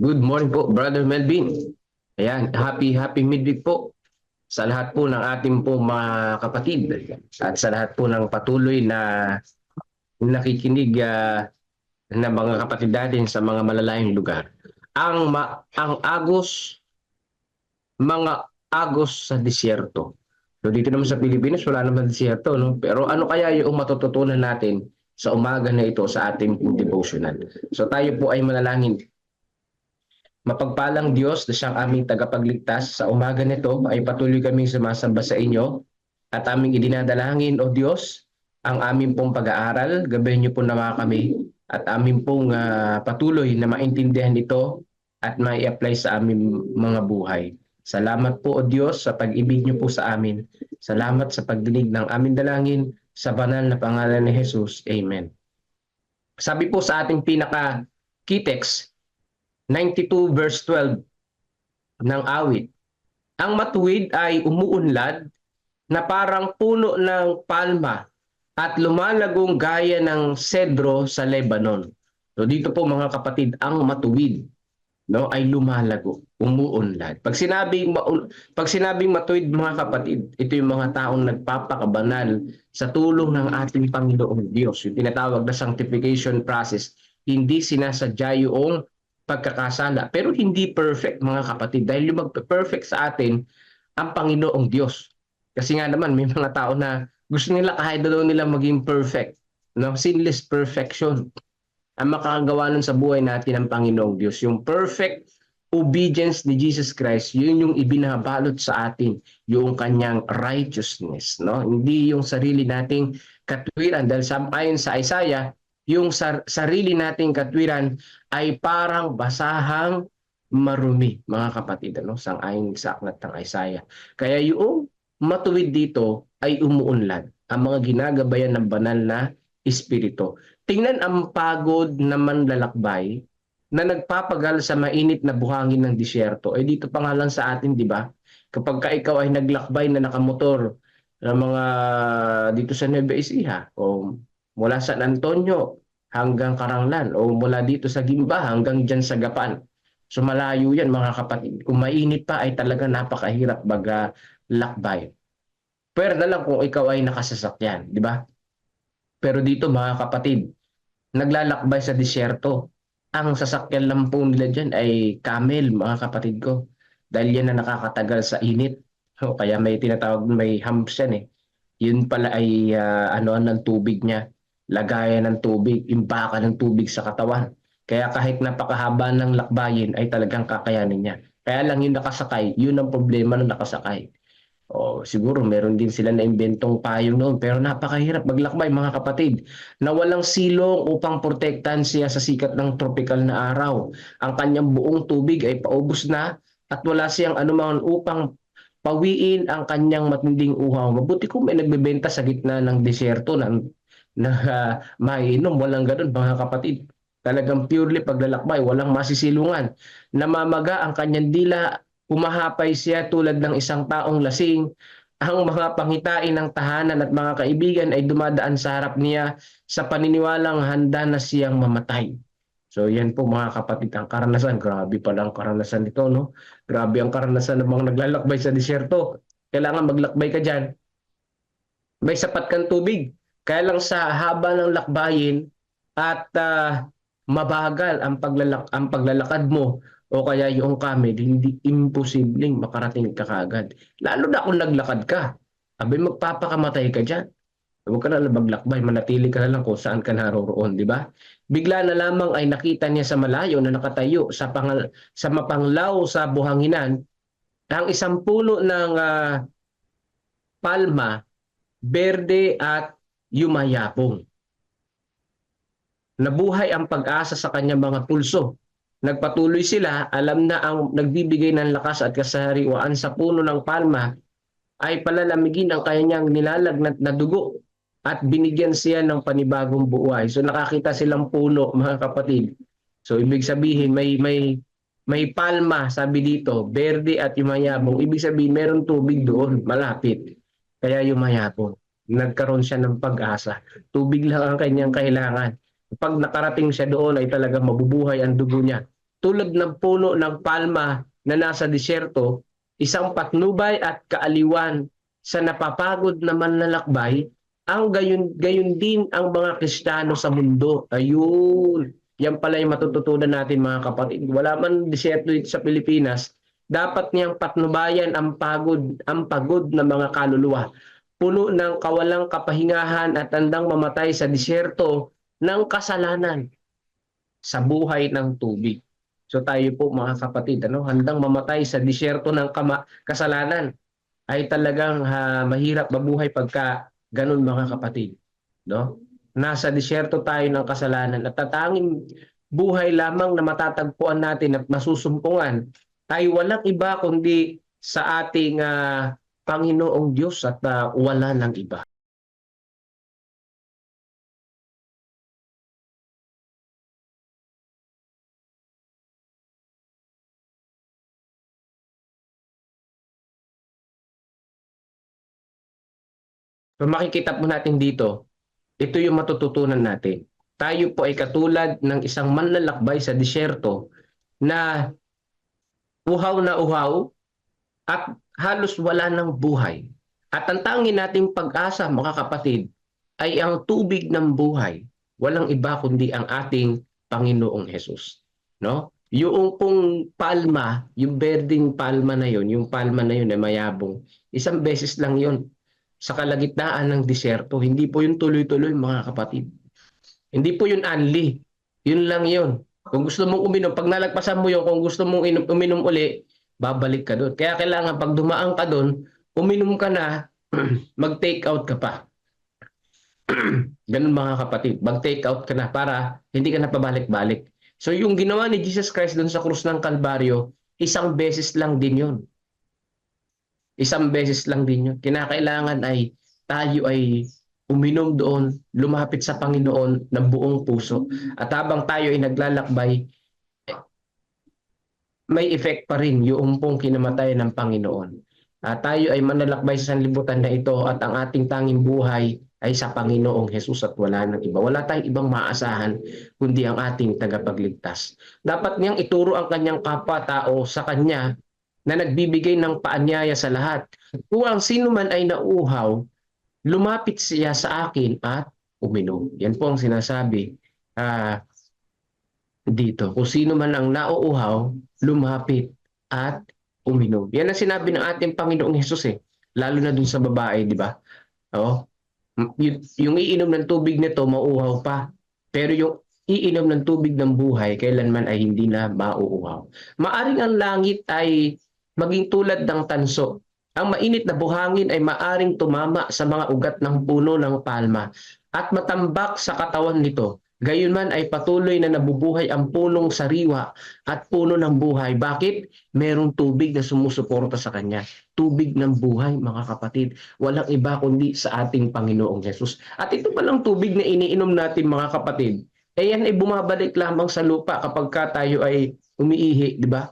Good morning po, Brother Melvin. Ayan, happy, happy midweek po sa lahat po ng ating po mga kapatid at sa lahat po ng patuloy na nakikinig ah, na mga kapatid natin sa mga malalayong lugar. Ang ma- ang agos mga agos sa disyerto. So dito naman sa Pilipinas wala naman disyerto no. Pero ano kaya yung matututunan natin sa umaga na ito sa ating devotional. So tayo po ay manalangin Mapagpalang Diyos na siyang aming tagapagligtas sa umaga nito ay patuloy kaming sumasamba sa inyo at aming idinadalangin o Diyos ang aming pong pag-aaral. Gabayan niyo po naman kami at aming pong ah, patuloy na maintindihan ito at mai-apply sa aming mga buhay. Salamat po o Diyos sa pag-ibig niyo po sa amin. Salamat sa pagdinig ng aming dalangin sa banal na pangalan ni Jesus. Amen. Sabi po sa ating pinaka key text, 92 verse 12 ng awit. Ang matuwid ay umuunlad na parang puno ng palma at lumalagong gaya ng sedro sa Lebanon. So dito po mga kapatid, ang matuwid no ay lumalago, umuunlad. Pag sinabing pag sinabing matuwid mga kapatid, ito yung mga taong nagpapakabanal sa tulong ng ating Panginoong Diyos. Yung tinatawag na sanctification process, hindi sinasadya yung pagkakasala. Pero hindi perfect mga kapatid dahil yung mag-perfect sa atin ang Panginoong Diyos. Kasi nga naman may mga tao na gusto nila kahit daw nila maging perfect. No? Sinless perfection. Ang makakagawa nun sa buhay natin ng Panginoong Diyos. Yung perfect obedience ni Jesus Christ, yun yung ibinabalot sa atin, yung kanyang righteousness. No? Hindi yung sarili nating katwiran. Dahil sa, ayon sa Isaiah, yung sar- sarili nating katwiran ay parang basahang marumi, mga kapatid, ano, sang ayon sa aklat ng Isaiah. Kaya yung matuwid dito ay umuunlad, ang mga ginagabayan ng banal na espiritu. Tingnan ang pagod na manlalakbay na nagpapagal sa mainit na buhangin ng disyerto. Eh dito pa nga lang sa atin, di ba? Kapag ka ikaw ay naglakbay na nakamotor ng mga dito sa Nueva Ecija o mula San Antonio hanggang Karanglan o mula dito sa Gimba hanggang dyan sa Gapan. So malayo yan mga kapatid. Kung mainit pa ay talaga napakahirap baga lakbay. Pero na lang kung ikaw ay nakasasakyan, di ba? Pero dito mga kapatid, naglalakbay sa disyerto. Ang sasakyan lang po nila dyan ay camel, mga kapatid ko. Dahil yan na nakakatagal sa init. O, kaya may tinatawag, may humps yan eh. Yun pala ay ah, ano ng tubig niya lagayan ng tubig, imbaka ng tubig sa katawan. Kaya kahit napakahaba ng lakbayin ay talagang kakayanin niya. Kaya lang yung nakasakay, yun ang problema ng nakasakay. O siguro meron din sila na imbentong payong noon pero napakahirap maglakbay mga kapatid na walang silong upang protektahan siya sa sikat ng tropical na araw. Ang kanyang buong tubig ay paubos na at wala siyang anuman upang pawiin ang kanyang matinding uhaw. Mabuti kung may nagbebenta sa gitna ng deserto ng na uh, maiinom. Walang ganun mga kapatid. Talagang purely paglalakbay, walang masisilungan. Namamaga ang kanyang dila, humahapay siya tulad ng isang taong lasing. Ang mga pangitain ng tahanan at mga kaibigan ay dumadaan sa harap niya sa paniniwalang handa na siyang mamatay. So yan po mga kapatid ang karanasan. Grabe pala ang karanasan nito. No? Grabe ang karanasan ng mga naglalakbay sa disyerto. Kailangan maglakbay ka dyan. May sapat kang tubig kaya lang sa haba ng lakbayin at uh, mabagal ang, paglalak ang paglalakad mo o kaya yung camel, hindi imposibleng makarating ka kagad. Lalo na kung naglakad ka. Abay magpapakamatay ka dyan. Huwag ka na maglakbay, manatili ka na lang kung saan ka naroroon, di ba? Bigla na lamang ay nakita niya sa malayo na nakatayo sa, pangal, sa mapanglaw sa buhanginan ang isang puno ng uh, palma, berde at yumayapong. Nabuhay ang pag-asa sa kanyang mga pulso. Nagpatuloy sila, alam na ang nagbibigay ng lakas at kasariwaan sa puno ng palma ay palalamigin ang kanyang nilalagnat na dugo at binigyan siya ng panibagong buhay. So nakakita silang puno, mga kapatid. So ibig sabihin may may may palma, sabi dito, berde at yumayabong. Ibig sabihin meron tubig doon, malapit. Kaya yumayabong nagkaroon siya ng pag-asa. Tubig lang ang kanyang kailangan. Pag nakarating siya doon ay talaga mabubuhay ang dugo niya. tulad ng puno ng palma na nasa disyerto, isang patnubay at kaaliwan sa napapagod na manlalakbay, ang gayon, gayon din ang mga Kristiyano sa mundo. Ayun. Yan pala yung matututunan natin mga kapatid. Wala man disyerto dito sa Pilipinas, dapat niyang patnubayan ang pagod, ang pagod ng mga kaluluwa. Puno ng kawalang kapahingahan at andang mamatay sa disyerto ng kasalanan sa buhay ng tubig. So tayo po mga kapatid, ano, handang mamatay sa disyerto ng kasalanan ay talagang ha, mahirap mabuhay pagka ganun mga kapatid. No? Nasa disyerto tayo ng kasalanan at tatanging buhay lamang na matatagpuan natin at masusumpungan ay walang iba kundi sa ating ah, Panginoong Diyos at ah, wala ng iba. So makikita po natin dito, ito yung matututunan natin. Tayo po ay katulad ng isang manlalakbay sa disyerto na uhaw na uhaw at halos wala ng buhay. At ang tanging nating pag-asa, mga kapatid, ay ang tubig ng buhay. Walang iba kundi ang ating Panginoong Hesus. No? Yung pong palma, yung berding palma na yun, yung palma na yun na mayabong, isang beses lang yun sa kalagitnaan ng disyerto. Hindi po yung tuloy-tuloy mga kapatid. Hindi po yun anli. Yun lang yun. Kung gusto mong uminom, pag nalagpasan mo yun, kung gusto mong inom, uminom uli, babalik ka doon. Kaya kailangan pag dumaan ka doon, uminom ka na, mag-take out ka pa. Ganun mga kapatid. Mag-take out ka na para hindi ka na pabalik-balik. So yung ginawa ni Jesus Christ doon sa krus ng Kalbaryo, isang beses lang din yun. Isang beses lang din yun. Kinakailangan ay tayo ay uminom doon, lumapit sa Panginoon ng buong puso. At habang tayo ay naglalakbay, may effect pa rin yung pong kinamatay ng Panginoon. At tayo ay manlalakbay sa sanlibutan na ito at ang ating tanging buhay ay sa Panginoong Jesus at wala nang iba. Wala tayong ibang maasahan kundi ang ating tagapagligtas. Dapat niyang ituro ang kanyang kapwa-tao sa kanya na nagbibigay ng paanyaya sa lahat. Kung ang sino man ay nauuhaw, lumapit siya sa akin at uminom. Yan po ang sinasabi ah, dito. Kung sino man ang nauuhaw, lumapit at uminom. Yan ang sinabi ng ating Panginoong Hesus eh. Lalo na dun sa babae, di ba? Oh, yung, yung iinom ng tubig nito, mauuhaw pa. Pero yung iinom ng tubig ng buhay, kailanman ay hindi na mauuhaw. Maaring ang langit ay maging tulad ng tanso. Ang mainit na buhangin ay maaring tumama sa mga ugat ng puno ng palma at matambak sa katawan nito. Gayunman ay patuloy na nabubuhay ang punong sariwa at puno ng buhay. Bakit? Merong tubig na sumusuporta sa kanya. Tubig ng buhay, mga kapatid. Walang iba kundi sa ating Panginoong Yesus. At ito palang tubig na iniinom natin, mga kapatid, eh yan ay bumabalik lamang sa lupa kapag ka tayo ay umiihi, di ba?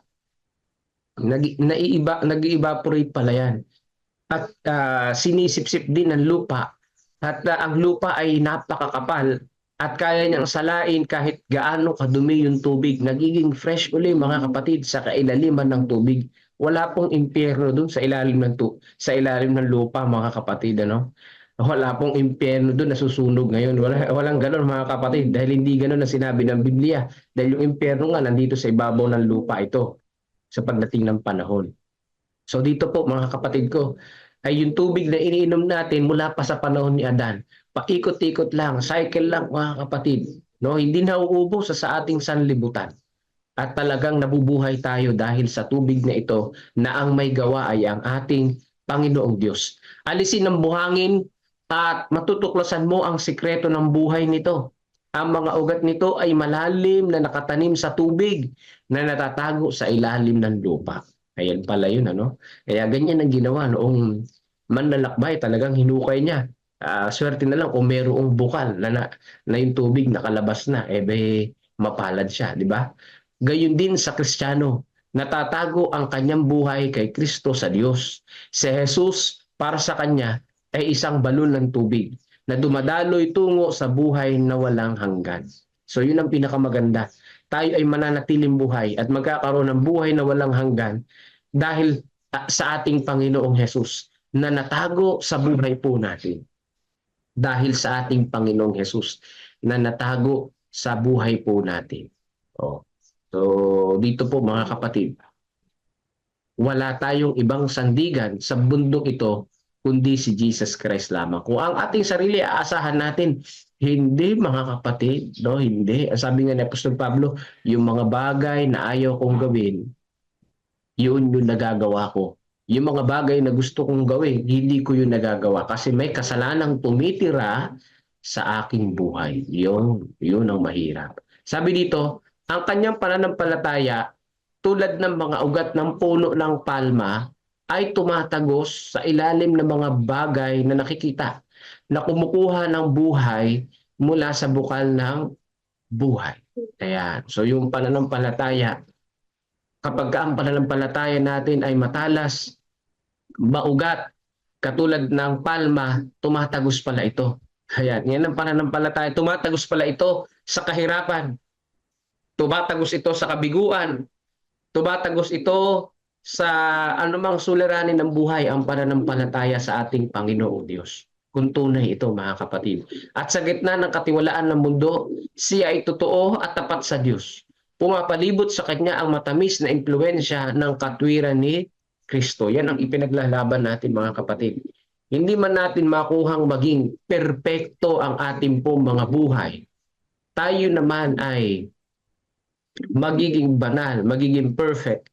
nag naiiba nag-evaporate pala yan. At ah, sinisipsip din ng lupa. At ah, ang lupa ay napakakapal at kaya niyang salain kahit gaano kadumi yung tubig. Nagiging fresh uli mga kapatid sa kailaliman ng tubig. Wala pong impyerno dun sa ilalim ng tu sa ilalim ng lupa mga kapatid ano. Wala pong impyerno doon nasusunog ngayon. Wala, walang ganoon mga kapatid dahil hindi ganoon ang sinabi ng Biblia. Dahil yung impyerno nga nandito sa ibabaw ng lupa ito sa pagdating ng panahon. So dito po mga kapatid ko, ay yung tubig na iniinom natin mula pa sa panahon ni Adan. Paikot-ikot lang, cycle lang mga kapatid. No, hindi nauubos sa, sa ating sanlibutan. At talagang nabubuhay tayo dahil sa tubig na ito na ang may gawa ay ang ating Panginoong Diyos. Alisin ang buhangin at matutuklasan mo ang sikreto ng buhay nito. Ang mga ugat nito ay malalim na nakatanim sa tubig na natatago sa ilalim ng lupa. Ayan pala yun, ano? Kaya ganyan ang ginawa noong manlalakbay, talagang hinukay niya. Ah, swerte na lang kung mayroong bukal na, na, na yung tubig nakalabas na, eh be, mapalad siya, di ba? Gayon din sa Kristiyano, natatago ang kanyang buhay kay Kristo sa Diyos. Si Jesus, para sa kanya, ay isang balon ng tubig na dumadaloy tungo sa buhay na walang hanggan. So yun ang pinakamaganda. tayo ay mananatiling buhay at magkakaroon ng buhay na walang hanggan dahil ah, sa ating Panginoong Hesus na natago sa buhay po natin. Dahil sa ating Panginoong Hesus na natago sa buhay po natin. Oh. So, dito po mga kapatid, wala tayong ibang sandigan sa bundok ito kundi si Jesus Christ lamang. Kung ang ating sarili aasahan natin, hindi mga kapatid, no, hindi. Sabi nga ni Apostol Pablo, yung mga bagay na ayaw kong gawin, yun yung nagagawa ko. Yung mga bagay na gusto kong gawin, hindi ko yun nagagawa kasi may kasalanang tumitira sa aking buhay. Yun, yun ang mahirap. Sabi dito, ang kanyang pananampalataya tulad ng mga ugat ng puno ng palma ay tumatagos sa ilalim ng mga bagay na nakikita na kumukuha ng buhay mula sa bukal ng buhay. Ayan. So yung pananampalataya, kapag ang pananampalataya natin ay matalas, maugat, katulad ng palma, tumatagos pala ito. Ayan. Yan ang pananampalataya. Tumatagos pala ito sa kahirapan. Tumatagos ito sa kabiguan. Tumatagos ito sa anumang suliranin ng buhay ang pananampalataya sa ating Panginoong Diyos. Kung tunay ito mga kapatid. At sa gitna ng katiwalaan ng mundo, siya ay totoo at tapat sa Diyos. Pumapalibot sa kanya ang matamis na impluensya ng katwiran ni Kristo. Yan ang ipinaglalaban natin mga kapatid. Hindi man natin makuhang maging perpekto ang ating pong mga buhay. Tayo naman ay magiging banal, magiging perfect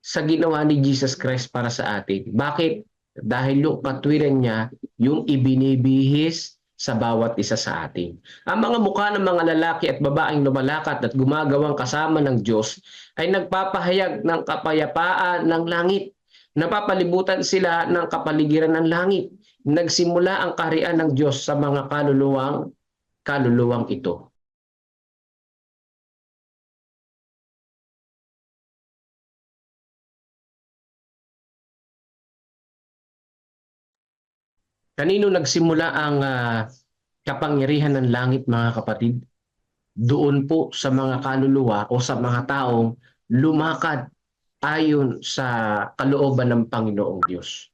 sa ginawa ni Jesus Christ para sa atin. Bakit? Dahil yung katwiran niya, yung ibinibihis sa bawat isa sa atin. Ang mga mukha ng mga lalaki at babaeng lumalakat at gumagawang kasama ng Diyos ay nagpapahayag ng kapayapaan ng langit. Napapalibutan sila ng kapaligiran ng langit. Nagsimula ang kaharian ng Diyos sa mga kaluluwang kaluluwang ito. Kanino nagsimula ang ah, kapangyarihan ng langit mga kapatid? Doon po sa mga kaluluwa o sa mga taong lumakad ayon sa kalooban ng Panginoong Diyos.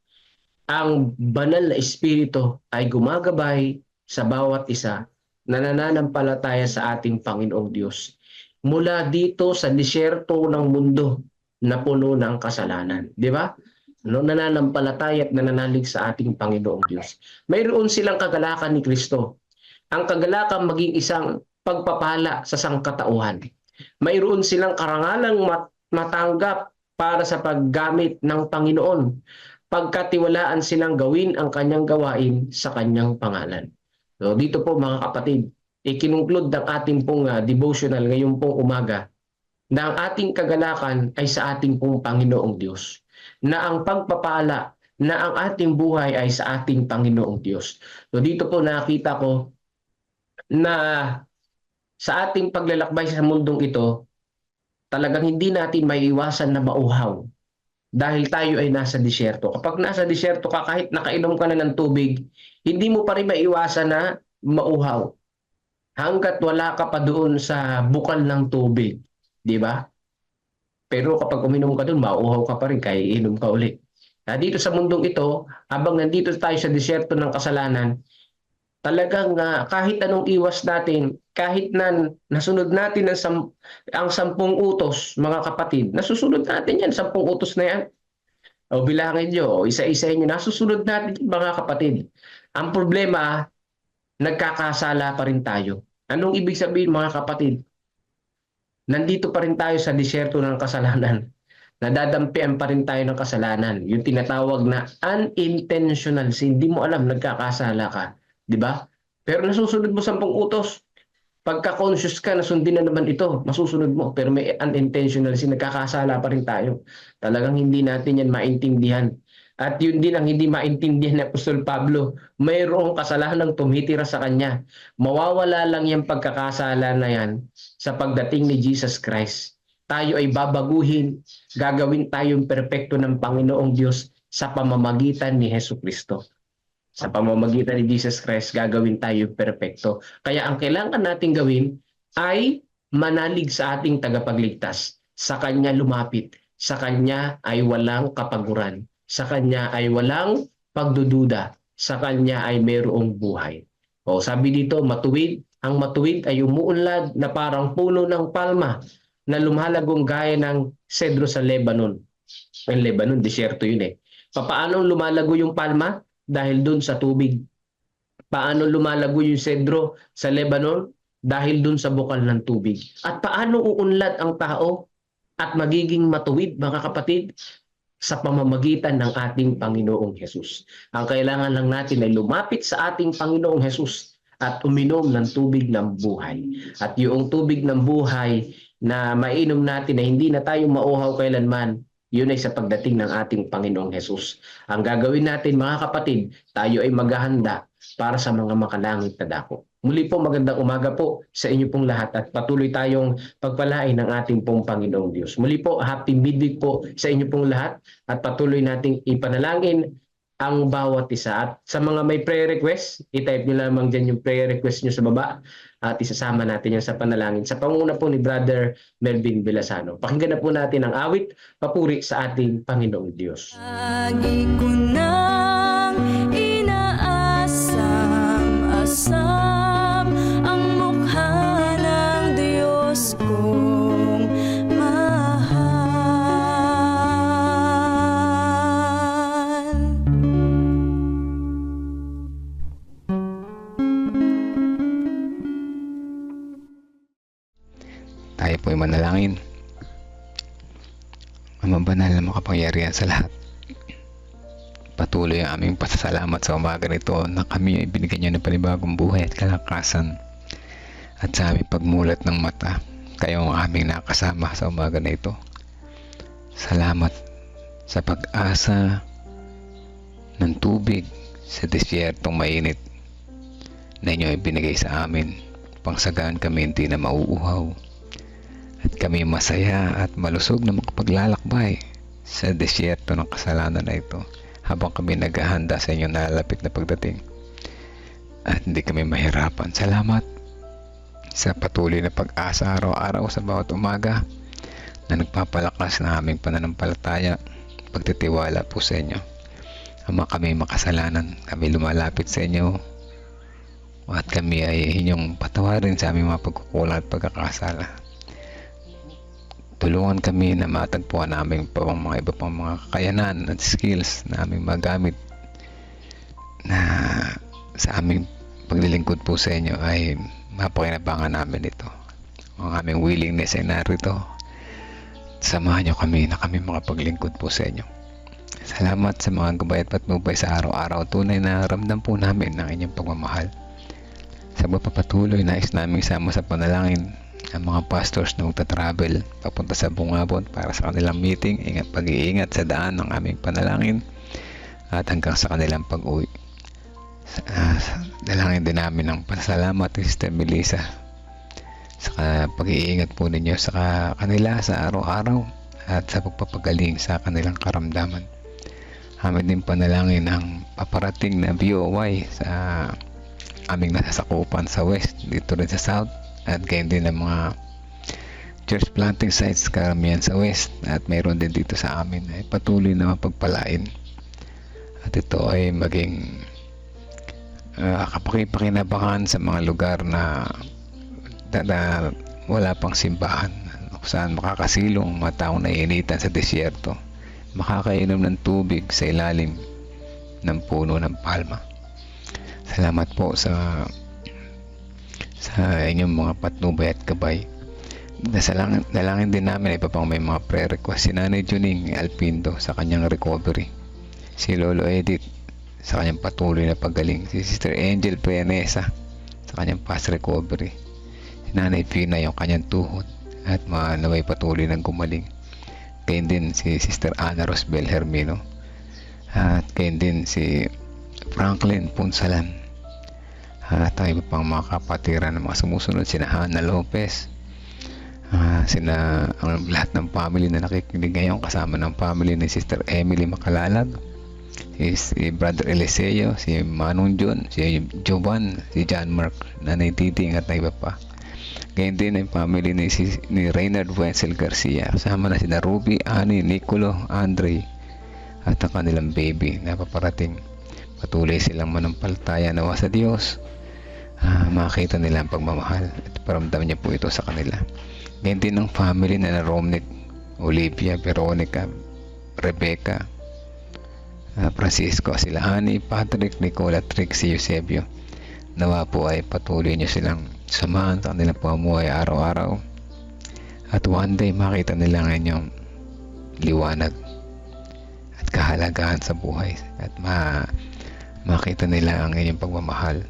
Ang banal na espiritu ay gumagabay sa bawat isa na nananampalataya sa ating Panginoong Diyos. Mula dito sa disyerto ng mundo na puno ng kasalanan. Di ba? no, nananampalataya at nananalig sa ating Panginoong Diyos. Mayroon silang kagalakan ni Kristo. Ang kagalakan maging isang pagpapala sa sangkatauhan. Mayroon silang karangalang mat- matanggap para sa paggamit ng Panginoon. Pagkatiwalaan silang gawin ang kanyang gawain sa kanyang pangalan. So dito po mga kapatid, ikinungklud ng ating pong ah, devotional ngayong pong umaga na ang ating kagalakan ay sa ating pong Panginoong Diyos na ang pagpapala na ang ating buhay ay sa ating Panginoong Diyos. So dito po nakita ko na sa ating paglalakbay sa mundong ito, talagang hindi natin maiiwasan na mauhaw dahil tayo ay nasa disyerto. Kapag nasa disyerto ka, kahit nakainom ka na ng tubig, hindi mo pa rin maiiwasan na mauhaw. Hanggat wala ka pa doon sa bukal ng tubig. Di ba? Pero kapag uminom ka doon, mauuhaw ka pa rin kaya iinom ka ulit. Na dito sa mundong ito, habang nandito tayo sa disyerto ng kasalanan, talagang ah, kahit anong iwas natin, kahit na nasunod natin ang, sam- ang sampung utos, mga kapatid, nasusunod natin yan, sampung utos na yan. O bilangin nyo, o isa-isahin nyo, nasusunod natin mga kapatid. Ang problema, nagkakasala pa rin tayo. Anong ibig sabihin mga kapatid? nandito pa rin tayo sa disyerto ng kasalanan. Nadadampian pa rin tayo ng kasalanan. Yung tinatawag na unintentional sin. Hindi mo alam, nagkakasala ka. Di ba? Pero nasusunod mo sampung utos. Pagka conscious ka, nasundin na naman ito, masusunod mo. Pero may unintentional sin, nagkakasala pa rin tayo. Talagang hindi natin yan maintindihan. At yun din ang hindi maintindihan ni Apostol Pablo. Mayroong kasalanang tumitira sa kanya. Mawawala lang yung pagkakasala na yan sa pagdating ni Jesus Christ. Tayo ay babaguhin, gagawin tayong perpekto ng Panginoong Diyos sa pamamagitan ni Heso Kristo. Sa pamamagitan ni Jesus Christ, gagawin tayo perpekto. Kaya ang kailangan nating gawin ay manalig sa ating tagapagligtas. Sa Kanya lumapit. Sa Kanya ay walang kapaguran. Sa Kanya ay walang pagdududa. Sa Kanya ay mayroong buhay. O sabi dito, matuwid. Ang matuwid ay umuunlad na parang puno ng palma na lumalagong gaya ng sedro sa Lebanon. Ang Lebanon, disyerto yun eh. Paano lumalago yung palma? Dahil dun sa tubig. Paano lumalago yung sedro sa Lebanon? Dahil dun sa bukal ng tubig. At paano uunlad ang tao at magiging matuwid, mga kapatid? Sa pamamagitan ng ating Panginoong Hesus. Ang kailangan lang natin ay lumapit sa ating Panginoong Hesus at uminom ng tubig ng buhay. At yung tubig ng buhay na mainom natin na hindi na tayo mauhaw kailanman, yun ay sa pagdating ng ating Panginoong Hesus. Ang gagawin natin mga kapatid, tayo ay maghahanda para sa mga makalangit na dako. Muli po magandang umaga po sa inyo pong lahat at patuloy tayong pagpalain ng ating pong Panginoong Diyos. Muli po, happy midweek po sa inyo pong lahat at patuloy nating ipanalangin ang bawat isa. At sa mga may prayer request, itype nyo lamang dyan yung prayer request nyo sa baba at isasama natin yan sa panalangin. Sa panguna po ni Brother Melvin Velasano. Pakinggan na po natin ang awit, papuri sa ating Panginoong Diyos. Lagi ko nang na makapangyarihan sa lahat. Patuloy ang aming pasasalamat sa umaga nito na kami ay binigyan niyo ng panibagong buhay at kalakasan. At sa aming pagmulat ng mata, kayo ang aming nakasama sa umaga na ito. Salamat sa pag-asa ng tubig sa disyertong mainit na inyo ay binigay sa amin. Pangsagaan kami hindi na mauuhaw at kami masaya at malusog na makapaglalakbay sa disyerto ng kasalanan na ito habang kami naghahanda sa inyong nalalapit na pagdating. At hindi kami mahirapan. Salamat sa patuloy na pag-asa araw-araw sa bawat umaga na nagpapalakas na aming pananampalataya pagtitiwala po sa inyo. Ama kami makasalanan, kami lumalapit sa inyo at kami ay inyong patawarin sa aming mga pagkukulang at pagkakasala tulungan kami na matagpuan namin pa ang mga iba pang mga kakayanan at skills na aming magamit na sa aming paglilingkod po sa inyo ay mapakinabangan namin ito. Ang aming willingness ay narito. Samahan nyo kami na kami makapaglingkod po sa inyo. Salamat sa mga gabay at patnubay sa araw-araw. Tunay na ramdam po namin ang inyong pagmamahal. Sa pagpapatuloy, nais namin sama sa panalangin ang mga pastors na magta-travel papunta sa Bungabon para sa kanilang meeting, ingat pag-iingat sa daan ng aming panalangin at hanggang sa kanilang pag-uwi. Uh, dalangin din namin ng pasalamat kay Sister Melissa sa pag-iingat po ninyo sa kanila sa araw-araw at sa pagpapagaling sa kanilang karamdaman. Amin din panalangin ang paparating na BOY sa aming nasasakupan sa West, dito rin sa South at gayon din ang mga church planting sites karamihan sa west at mayroon din dito sa amin. Ay patuloy na mapagpalain. At ito ay maging uh, kapakipakinabangan sa mga lugar na, na, na wala pang simbahan kung saan makakasilong mga taong naiinitan sa disyerto. Makakainom ng tubig sa ilalim ng puno ng palma. Salamat po sa sa inyong mga patnubay at gabay. Nasalangin, dalangin din namin iba pang may mga prayer request. Si Nanay Juning Alpindo sa kanyang recovery. Si Lolo Edith sa kanyang patuloy na paggaling. Si Sister Angel Prianesa sa kanyang fast recovery. Si Nanay Pina yung kanyang tuhod at manaway patuloy ng gumaling. Kayun din si Sister Ana Rosbel Hermino. At kayun din si Franklin Punsalan at ang iba pang mga kapatiran ng mga sumusunod sina Hannah Lopez uh, sina ang lahat ng family na nakikinig ngayon kasama ng family ni Sister Emily Makalalag si, si Brother Eliseo si Manong John si Jovan si John Mark Nanay Titing at na iba pa Ganyan din ang family ni, si, ni Reynard Wenzel Garcia. Kasama na sina Ruby, Ani, Nicolo, Andre, at ang kanilang baby na paparating. Patuloy silang manampalataya nawa sa Diyos. Ah, makita nila ang pagmamahal at paramdam niya po ito sa kanila. Ganyan din ang family na na Romnick, Olivia, Veronica, Rebecca, ah, Francisco, sila Ani, Patrick, Nicola, Trixie, Eusebio. Nawa po ay patuloy niyo silang samahan sa kanilang pamumuhay araw-araw. At one day makita nila ang inyong liwanag at kahalagahan sa buhay at ma makita nila ang inyong pagmamahal.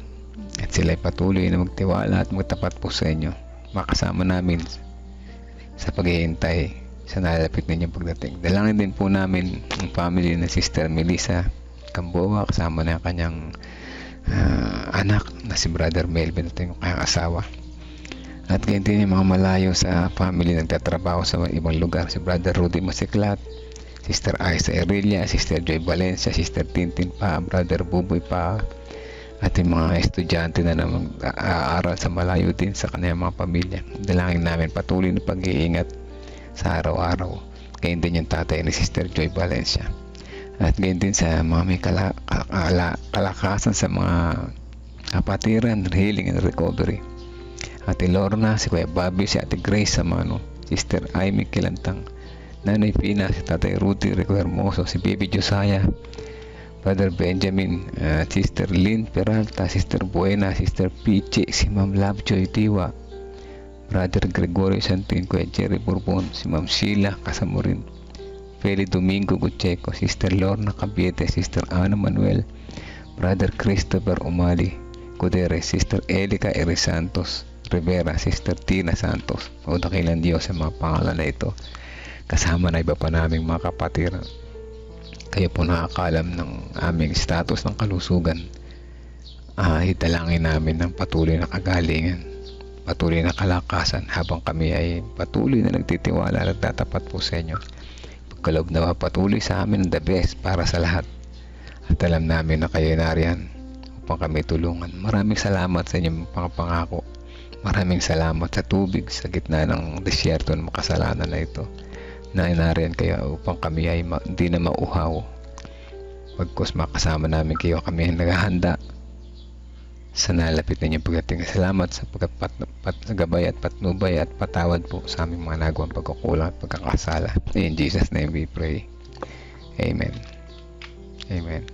At sila ay patuloy na magtiwala at magtapat po sa inyo. Makasama namin sa paghihintay sa nalalapit ninyong pagdating. Dalangin din po namin ang family na Sister Melissa Camboa kasama na ang kanyang ah, anak na si Brother Melvin at yung kanyang asawa. At ganyan din yung mga malayo sa family nagtatrabaho sa ibang lugar. Si Brother Rudy Masiklat Sister Aiza Erelia, Sister Joy Valencia, Sister Tintin pa, Brother Buboy pa, at yung mga estudyante na naman aaral sa malayo din sa kanilang mga pamilya. Dalangin namin patuloy na pag-iingat sa araw-araw. Ganyan din yung tatay ni Sister Joy Valencia. At ganyan din sa mga may kala, kala- kalakasan sa mga kapatiran, healing and recovery. Ate Lorna, si Kuya Bobby, si Ate Grace sa mga ano, Sister Amy Kilantang, Nanay Pina, si Tatay Rudy Rico Hermoso, si Baby Josiah, Brother Benjamin, uh, Sister Lynn Peralta, Sister Buena, Sister Pichi, si Ma'am Lovejoy Tiwa, Brother Gregorio Santin, Kuya Jerry Bourbon, si Ma'am Sheila Kasamurin, Feli Domingo Gucheco, Sister Lorna Cabiete, Sister Ana Manuel, Brother Christopher Umali, Cudere, Sister Elika Eri Santos, Rivera, Sister Tina Santos, o dakilan Diyos sa mga pangalan na ito kasama na iba pa naming mga kapatiran. Kayo po nakakalam ng aming status ng kalusugan. Ah, italangin namin ng patuloy na kagalingan, patuloy na kalakasan habang kami ay patuloy na nagtitiwala at nagtatapat po sa inyo. Pagkalob na patuloy sa amin the best para sa lahat. At alam namin na kayo nariyan upang kami tulungan. Maraming salamat sa inyong pangako. Maraming salamat sa tubig sa gitna ng disyerto ng makasalanan na ito na inariyan kayo upang kami ay hindi na mauhaw. Pagkos makasama namin kayo, kami ay naghahanda sa nalapit ninyong pagdating. Salamat sa pagpat, pat, gabay at patnubay at patawad po sa aming mga nagawang pagkukulang at pagkakasala. In Jesus' name we pray. Amen. Amen.